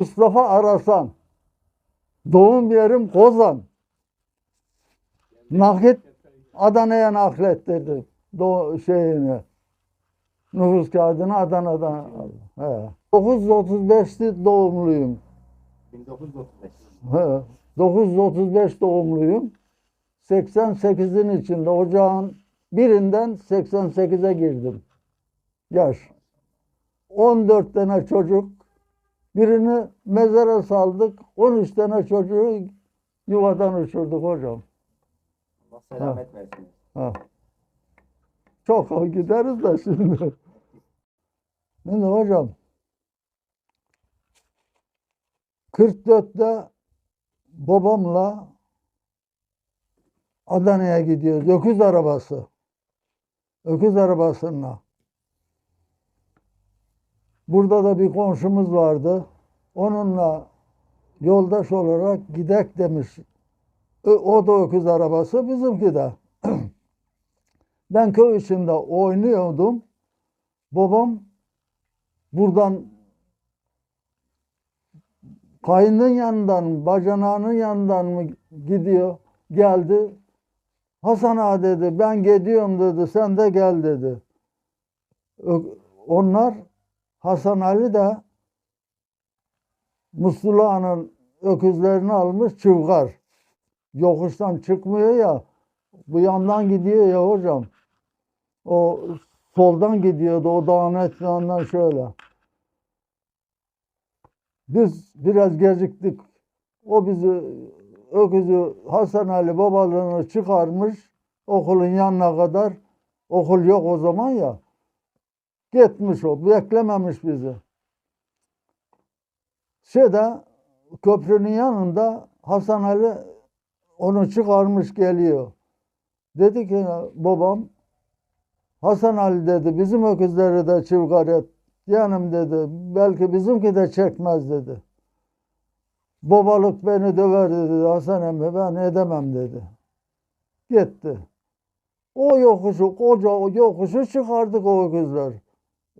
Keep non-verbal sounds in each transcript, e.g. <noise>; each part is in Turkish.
Mustafa Arasan. Doğum yerim Kozan. Nakit Adana'ya naklettirdi. Do şeyini. Nüfus kağıdını Adana'dan aldı. He. 935'li doğumluyum. 1935. He. 935 doğumluyum. 88'in içinde ocağın birinden 88'e girdim. Yaş. 14 tane çocuk. Birini mezara saldık. 13 tane çocuğu yuvadan uçurduk hocam. Allah selamet versin. Ha. Çok gideriz de şimdi. Şimdi hocam 44'te babamla Adana'ya gidiyoruz. Öküz arabası. Öküz arabasıyla. Burada da bir komşumuz vardı. Onunla yoldaş olarak gidek demiş. O da öküz arabası, bizimki de. <clears throat> Ben köy içinde oynuyordum. Babam buradan kayının yanından, bacanağının yanından mı gidiyor? Geldi. Hasan ağa dedi, ben gidiyorum dedi, sen de gel dedi. Onlar Hasan Ali de Mustullah'ın öküzlerini almış çıvgar. Yokuştan çıkmıyor ya. Bu yandan gidiyor ya hocam. O soldan gidiyordu o dağın etrafından şöyle. Biz biraz geciktik. O bizi öküzü Hasan Ali babalığını çıkarmış okulun yanına kadar. Okul yok o zaman ya. Gitmiş o. Beklememiş bizi. Şeyde köprünün yanında Hasan Ali onu çıkarmış geliyor. Dedi ki babam Hasan Ali dedi bizim öküzleri de çivgar et. Yanım dedi. Belki bizimki de çekmez dedi. Babalık beni döver dedi Hasan emmi ben edemem dedi. Gitti. O yokuşu koca o yokuşu çıkardık o öküzler.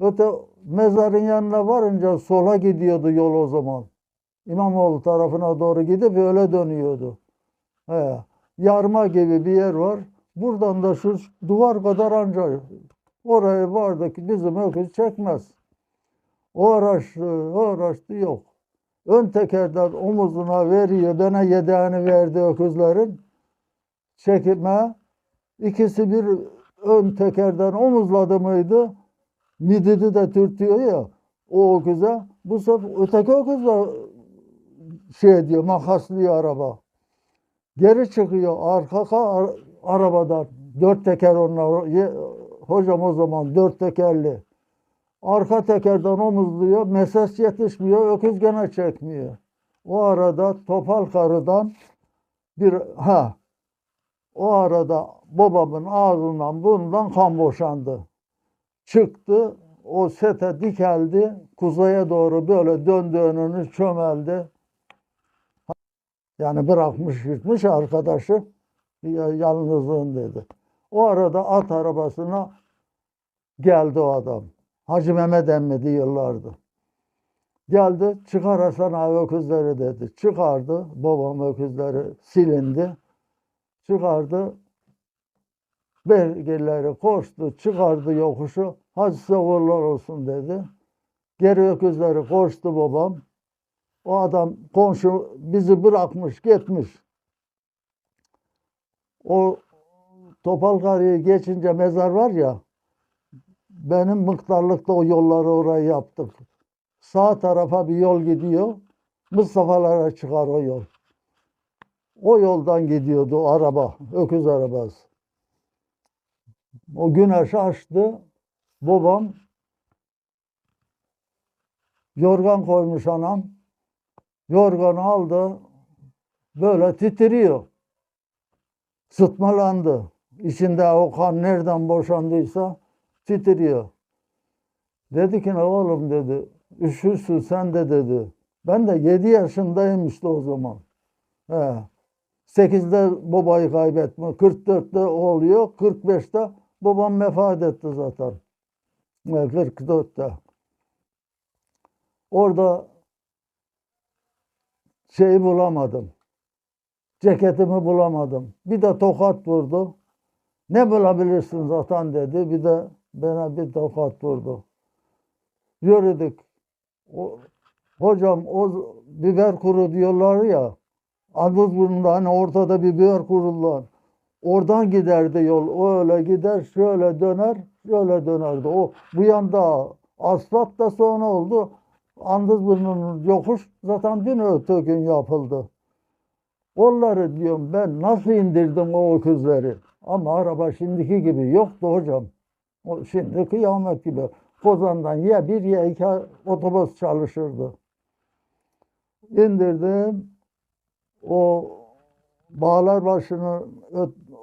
Öte mezarın yanına varınca sola gidiyordu yol o zaman. İmamoğlu tarafına doğru gidip öyle dönüyordu. He. Yarma gibi bir yer var. Buradan da şu duvar kadar anca oraya vardı ki bizim öküz çekmez. O araçtı, o araçtı yok. Ön tekerden omuzuna veriyor. Bana yedeğini verdi öküzlerin. Çekme. İkisi bir ön tekerden omuzladı mıydı? Mididi de türtüyor ya o öküze. Bu sefer öteki öküz de şey diyor makaslıyor araba. Geri çıkıyor arka ar- arabadan. Dört teker onlar. Ye- Hocam o zaman dört tekerli. Arka tekerden omuzluyor. Mesaj yetişmiyor. Öküz gene çekmiyor. O arada topal karıdan bir ha o arada babamın ağzından bundan kan boşandı. Çıktı. O sete dikeldi. Kuzeye doğru böyle döndü önünü çömeldi. Yani bırakmış gitmiş arkadaşı ya- yalnızlığın dedi. O arada at arabasına geldi o adam. Hacı Mehmet emmi diyorlardı. Geldi çıkar Hasan abi öküzleri dedi. Çıkardı babam öküzleri silindi. Çıkardı belgeleri koştu çıkardı yokuşu. Hadi size uğurlar olsun dedi. Geri öküzleri koştu babam. O adam komşu bizi bırakmış gitmiş. O Topal Karı'yı geçince mezar var ya benim mıktarlıkta o yolları oraya yaptık. Sağ tarafa bir yol gidiyor. Mustafa'lara çıkar o yol. O yoldan gidiyordu araba, öküz arabası. O güneş açtı. Babam yorgan koymuş anam. Yorganı aldı. Böyle titriyor. Sıtmalandı. İçinde o kan nereden boşandıysa titriyor. Dedi ki ne oğlum dedi. Üşürsün sen de dedi. Ben de 7 yaşındayım işte o zaman. He. 8'de babayı kaybetme. 44'te oluyor. 45'te babam vefat etti zaten. He, 44'te. Orada şeyi bulamadım. Ceketimi bulamadım. Bir de tokat vurdu. Ne bulabilirsin zaten dedi. Bir de bana bir tokat vurdu. Yürüdük. O, hocam o biber kuru diyorlar ya. Andızburnu'nda hani ortada biber kurullar. Oradan giderdi yol. Öyle gider, şöyle döner, şöyle dönerdi. O bu yanda asfalt da sonra oldu. Andızburnu'nun yokuş zaten dün öte gün yapıldı. Onları diyorum ben nasıl indirdim o öküzleri. Ama araba şimdiki gibi yoktu hocam. O şimdi kıyamet gibi. Kozan'dan ya bir ya iki otobüs çalışırdı. İndirdim. O bağlar başını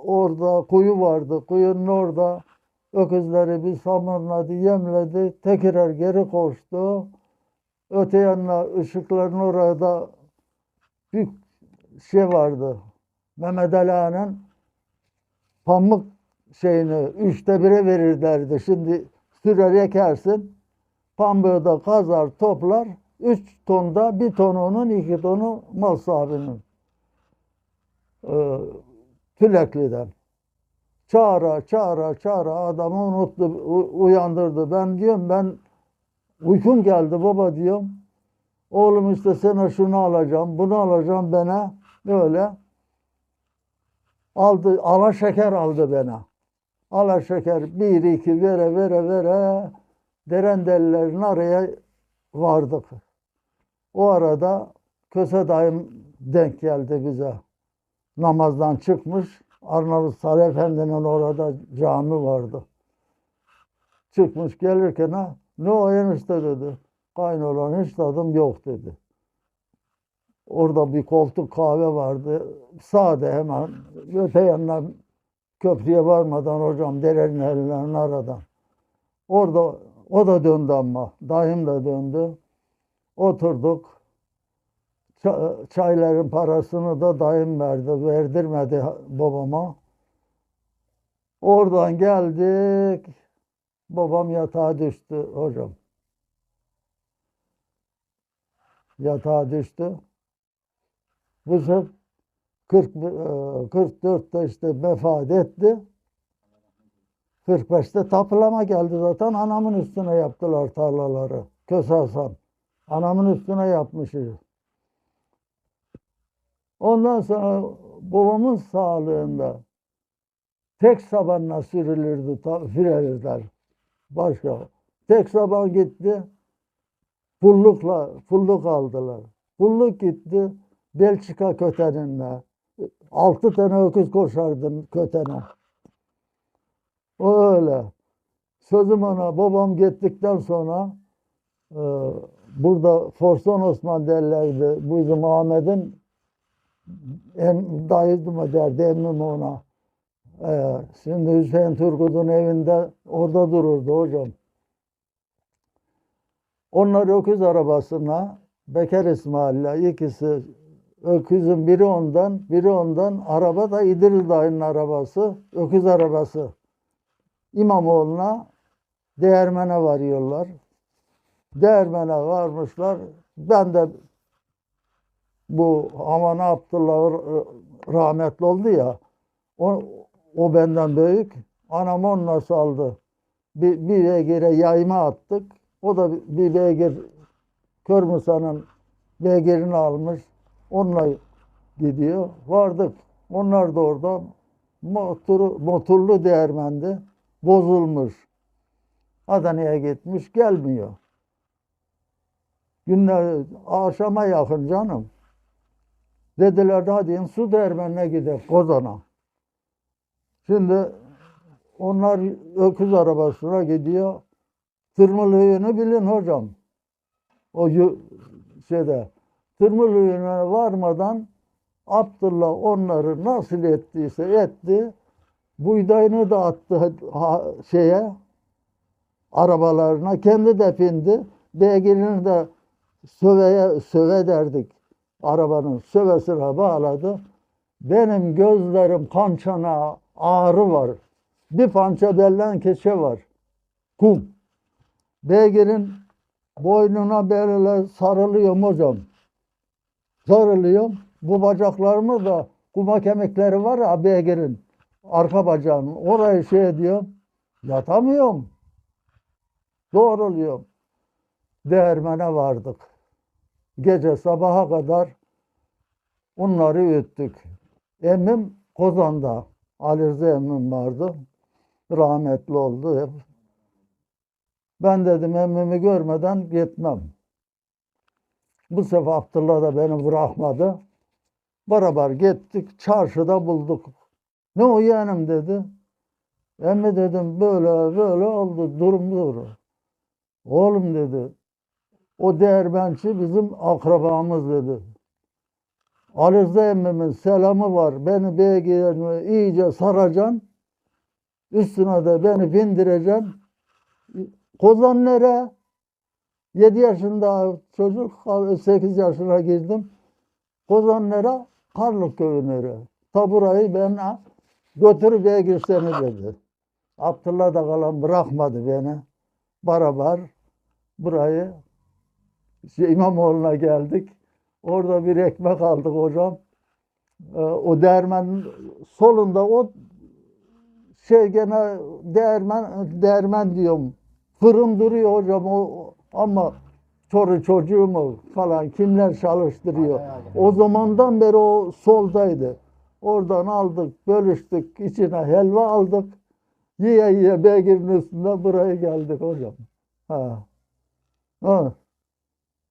orada kuyu vardı. Kuyunun orada öküzleri bir samanladı, yemledi. Tekrar geri koştu. Öte yanına ışıkların orada bir şey vardı. Mehmet Ali pamuk şeyini üçte bire verirlerdi. Şimdi sürer ekersin. Pambuğu da kazar toplar. Üç tonda bir ton onun iki tonu mal sahibinin. Ee, Tülekli'den. Çağıra çağıra çağıra adamı unuttu, uyandırdı. Ben diyorum ben uykum geldi baba diyorum. Oğlum işte sana şunu alacağım, bunu alacağım bana. Böyle. Aldı, ala şeker aldı bana. Ala şeker bir iki vere vere vere derendelilerin araya vardık. O arada Köse dayım denk geldi bize. Namazdan çıkmış. Arnavut Salih Efendi'nin orada cami vardı. Çıkmış gelirken ha, ne o enişte dedi. Kaynolan hiç tadım yok dedi. Orada bir koltuk kahve vardı. Sade hemen. Öte yanına köprüye varmadan hocam derenin elinden aradan. Orada o da döndü ama. Dayım da döndü. Oturduk. Ça- Çayların parasını da dayım verdi. Verdirmedi babama. Oradan geldik. Babam yatağa düştü hocam. Yatağa düştü. Bu sefer 40, e, 44'te işte vefat etti. 45'te tapılama geldi zaten. Anamın üstüne yaptılar tarlaları. Köse. Anamın üstüne yapmışız. Ondan sonra babamın sağlığında tek sabanla sürülürdü, firelirler. Başka. Tek saban gitti. Pullukla, pulluk aldılar. Pulluk gitti. Belçika köteninde. Altı tane öküz koşardım kötene. Öyle. Sözüm ona babam gittikten sonra e, burada Forson Osman derlerdi. Bizim Ahmet'in em, dayıydı mı derdi emmim ona. Ee, şimdi Hüseyin Turgut'un evinde orada dururdu hocam. Onlar öküz arabasına Bekar İsmail'le ikisi öküzün biri ondan, biri ondan. Araba da İdris dayının arabası, öküz arabası. İmamoğlu'na değirmene varıyorlar. Değirmene varmışlar. Ben de bu Haman Abdullah r- rahmetli oldu ya. O, o benden büyük. Anam onunla saldı. Bir, bir beygire yayma attık. O da bir beygir Kör Musa'nın beygirini almış. Onunla gidiyor. Vardık. Onlar da orada motoru, motorlu değirmendi. Bozulmuş. Adana'ya gitmiş. Gelmiyor. Günler akşama yakın canım. Dediler de hadi su değirmenine gidelim Kozan'a. Şimdi onlar öküz arabasına gidiyor. Tırmılığını bilin hocam. O şeyde Tırmılığına varmadan Abdullah onları nasıl ettiyse etti. Buğdayını da attı şeye arabalarına. Kendi de bindi. Beygini de söveye söve derdik. Arabanın sövesine bağladı. Benim gözlerim kan çanağı ağrı var. Bir pança bellen keçe var. Kum. Beygirin boynuna böyle sarılıyorum hocam. Sarılıyorum. Bu bacaklarımı da kuma kemikleri var ya beygirin. Arka bacağının. Orayı şey ediyorum. Yatamıyorum. Doğruluyorum. Değirmene vardık. Gece sabaha kadar onları öttük. Emmim Kozan'da. Ali Rıza emmim vardı. Rahmetli oldu. Ben dedim emmimi görmeden gitmem. Bu sefer Abdullah da beni bırakmadı. Beraber gittik, çarşıda bulduk. Ne o yeğenim dedi. Emmi dedim böyle böyle oldu, durum doğru. Oğlum dedi, o değirmençi bizim akrabamız dedi. Ali Rıza emmimin selamı var. Beni beygirme iyice saracaksın. Üstüne de beni bindireceksin. Kozan nere? 7 yaşında çocuk, 8 yaşına girdim. Kozan nere? Karlık köyü nere? Ta burayı ben götür beygir dedi. Abdullah da kalan bırakmadı beni. Beraber burayı İmamoğlu'na geldik. Orada bir ekmek aldık hocam. Ee, o değirmenin solunda o şey gene değirmen değirmen diyorum. Fırın duruyor hocam o ama çoru çocuğu mu falan kimler çalıştırıyor. O zamandan beri o soldaydı. Oradan aldık, bölüştük, içine helva aldık. Yiye yiye beygirin üstünde buraya geldik hocam. Ha. Ha.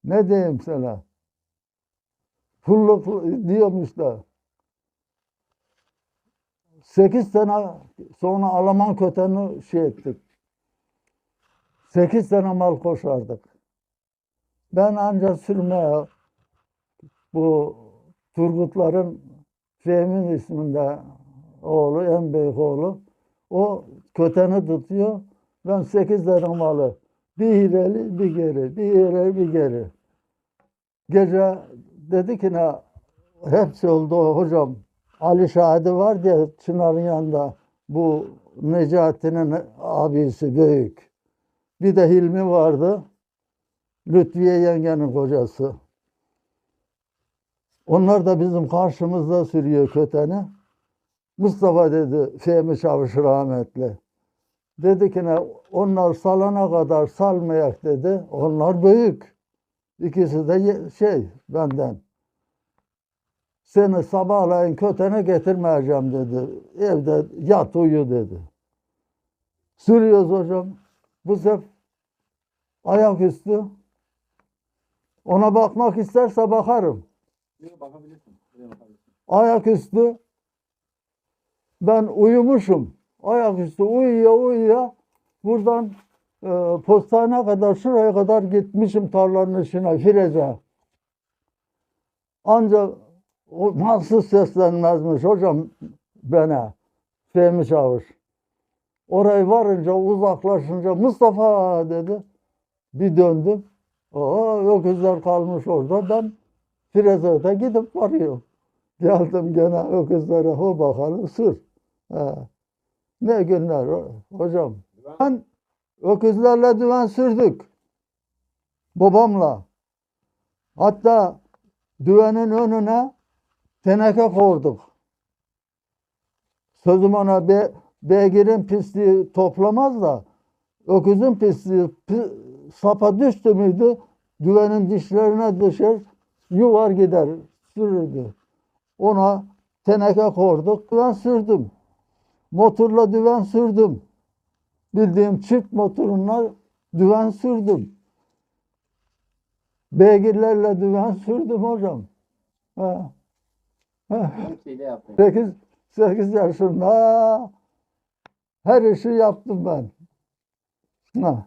Ne diyeyim sana? Pulluk diyorum işte. Sekiz sene sonra Alman köteni şey ettik. Sekiz sene mal koşardık. Ben ancak sürmeye bu Turgutların Fehmi'nin isminde oğlu, en büyük oğlu. O köteni tutuyor. Ben sekiz tane malı. Bir ileri, bir geri, bir ileri, bir geri. Gece dedi ki ne hepsi oldu hocam. Ali Şahidi var diye Çınar'ın yanında bu Necati'nin abisi büyük. Bir de Hilmi vardı. Lütfiye yengenin kocası. Onlar da bizim karşımızda sürüyor köteni. Mustafa dedi Fehmi Çavuş rahmetli. Dedi ki ne onlar salana kadar salmayak dedi. Onlar büyük. İkisi de şey benden. Seni sabahleyin kötene getirmeyeceğim dedi. Evde yat uyu dedi. Sürüyoruz hocam. Bu sefer ayaküstü. Ona bakmak isterse bakarım. Bakabilirsin. Ayaküstü ben uyumuşum. Ayaküstü uyuya uyuya buradan e, postane kadar şuraya kadar gitmişim tarlanın içine Fireze. Ancak o nasıl seslenmezmiş hocam bana Fehmi Çavuş. Oraya varınca uzaklaşınca Mustafa dedi. Bir döndüm. Aa, öküzler kalmış orada. Ben Fireze'de gidip varıyorum. Geldim gene öküzlere ho bakalım sür. Ha. Ne günler hocam. Ben öküzlerle düven sürdük. Babamla. Hatta düvenin önüne teneke koyduk. Sözüm ona be, beygirin pisliği toplamaz da öküzün pisliği pi- sapa düştü müydü düvenin dişlerine düşer yuvar gider sürürdü. Ona teneke koyduk, düven sürdüm. Motorla düven sürdüm. Bildiğim çift motorunla düven sürdüm. Beygirlerle düven sürdüm hocam. Ha. Ha. Her şeyde yaptın. 8, 8 yaşında her işi yaptım ben. Ha.